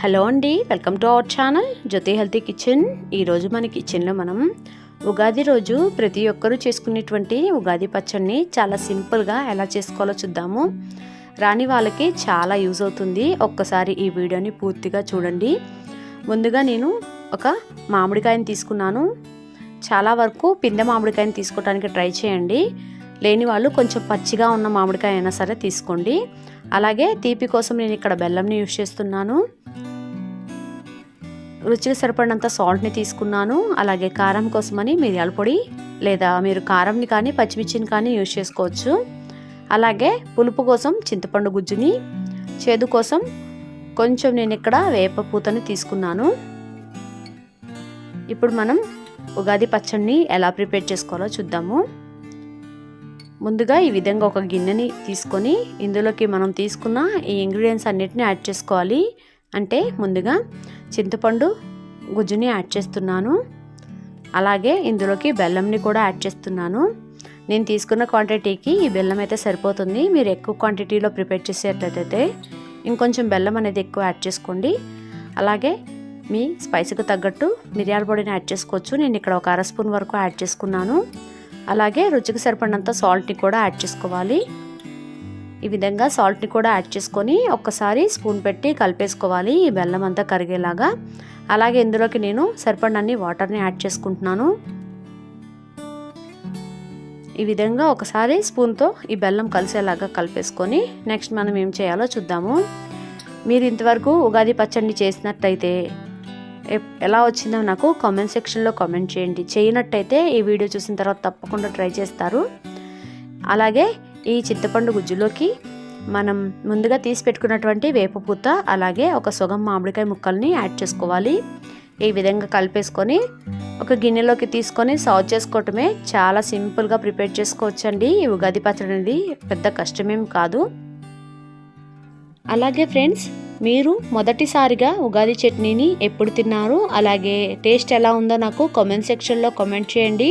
Hello అండి welcome to our channel Jyothi healthy kitchen. ఈరోజు మన కిచెన్లో మనం ఉగాది రోజు ప్రతి ఒక్కరూ చేసుకునేటువంటి ఉగాది పచ్చడిని చాలా సింపుల్గా ఎలా చేసుకోవాలో చూద్దాము. రాని వాళ్ళకి చాలా యూజ్ అవుతుంది. ఒక్కసారి ఈ వీడియోని పూర్తిగా చూడండి. ముందుగా నేను ఒక మామిడికాయని తీసుకున్నాను. చాలా వరకు పిండి మామిడికాయని తీసుకోవడానికి ట్రై చేయండి. లేని వాళ్ళు కొంచెం పచ్చిగా ఉన్న మామిడికాయ అయినా సరే తీసుకోండి. అలాగే తీపి కోసం నేను ఇక్కడ బెల్లంని యూజ్ చేస్తున్నాను. రుచికి సరిపడినంత సాల్ట్ని తీసుకున్నాను. అలాగే కారం కోసమని మిరియాల పొడి లేదా మీరు కారంని కానీ పచ్చిమిర్చిని కానీ యూజ్ చేసుకోవచ్చు. అలాగే పులుపు కోసం చింతపండు గుజ్జుని చేదు కోసం కొంచెం నేను ఇక్కడ వేప పూతని తీసుకున్నాను. ఇప్పుడు మనం ఉగాది పచ్చడిని ఎలా ప్రిపేర్ చేసుకోవాలో చూద్దాము. ముందుగా ఈ విధంగా ఒక గిన్నెని తీసుకొని ఇందులోకి మనం తీసుకున్న ఈ ఇంగ్రీడియంట్స్ అన్నిటిని యాడ్ చేసుకోవాలి. అంటే ముందుగా చింతపండు గుజ్జుని యాడ్ చేస్తున్నాను. అలాగే ఇందులోకి బెల్లంని కూడా యాడ్ చేస్తున్నాను. నేను తీసుకున్న క్వాంటిటీకి ఈ బెల్లం అయితే సరిపోతుంది. మీరు ఎక్కువ క్వాంటిటీలో ప్రిపేర్ చేసేటట్లయితే ఇంకొంచెం బెల్లం అనేది ఎక్కువ యాడ్ చేసుకోండి. అలాగే మీ స్పైసీకి తగ్గట్టు మిరియాల పొడిని యాడ్ చేసుకోవచ్చు. నేను ఇక్కడ ఒక అర స్పూన్ వరకు యాడ్ చేసుకున్నాను. అలాగే రుచికి సరిపడినంత సాల్ట్ని కూడా యాడ్ చేసుకోవాలి. ఈ విధంగా సాల్ట్ని కూడా యాడ్ చేసుకొని ఒక్కసారి స్పూన్ పెట్టి కలిపేసుకోవాలి ఈ బెల్లం అంతా కరిగేలాగా. అలాగే ఇందులోకి నేను సరిపడినన్ని వాటర్ని యాడ్ చేసుకుంటున్నాను. ఈ విధంగా ఒకసారి స్పూన్తో ఈ బెల్లం కలిసేలాగా కలిపేసుకొని నెక్స్ట్ మనం ఏం చేయాలో చూద్దాము. మీరు ఇంతవరకు ఉగాది పచ్చడిని చేసినట్టయితే ఎలా వచ్చిందో నాకు కామెంట్ సెక్షన్లో కామెంట్ చేయండి. చేయనట్టయితే ఈ వీడియో చూసిన తర్వాత తప్పకుండా ట్రై చేస్తారు. అలాగే ఈ చింతపండు గుజ్జులోకి మనం ముందుగా తీసి పెట్టుకున్నటువంటి వేపపూత అలాగే ఒక సుగం మామిడికాయ ముక్కల్ని యాడ్ చేసుకోవాలి. ఈ విధంగా కలిపేసుకొని ఒక గిన్నెలోకి తీసుకొని సర్వ్ చేసుకోవటమే చాలా సింపుల్గా ప్రిపేర్ చేసుకోవచ్చండి. ఈ ఉగాది పచ్చడి అనేది పెద్ద కష్టమేం కాదు. అలాగే ఫ్రెండ్స్ మీరు మొదటిసారిగా ఉగాది చట్నీని ఎప్పుడు తిన్నారు? అలాగే టేస్ట్ ఎలా ఉందో నాకు కామెంట్ సెక్షన్లో కామెంట్ చేయండి.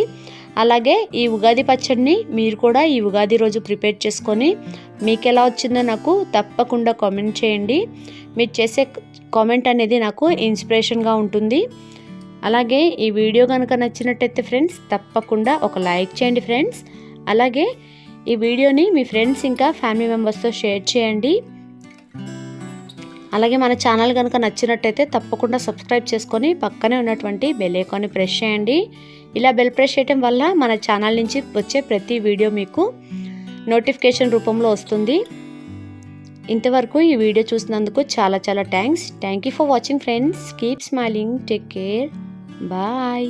అలాగే ఈ ఉగాది పచ్చడిని మీరు కూడా ఈ ఉగాది రోజు ప్రిపేర్ చేసుకొని మీకు ఎలా వచ్చిందో నాకు తప్పకుండా కామెంట్ చేయండి. మీరు చేసే కామెంట్ అనేది నాకు ఇన్స్పిరేషన్గా ఉంటుంది. అలాగే ఈ వీడియో కనుక నచ్చినట్టయితే ఫ్రెండ్స్ తప్పకుండా ఒక లైక్ చేయండి ఫ్రెండ్స్ అలాగే ఈ వీడియోని మీ ఫ్రెండ్స్ ఇంకా ఫ్యామిలీ మెంబర్స్తో షేర్ చేయండి. అలాగే మన ఛానల్ కనుక నచ్చినట్టయితే తప్పకుండా సబ్స్క్రైబ్ చేసుకొని పక్కనే ఉన్నటువంటి బెల్ ఐకాన్ని ప్రెస్ చేయండి. ఇలా బెల్ ప్రెస్ చేయడం వల్ల మన ఛానల్ నుంచి వచ్చే ప్రతి వీడియో మీకు నోటిఫికేషన్ రూపంలో వస్తుంది. ఇంతవరకు ఈ వీడియో చూసినందుకు చాలా చాలా thanks thank you for watching friends keep smiling take care bye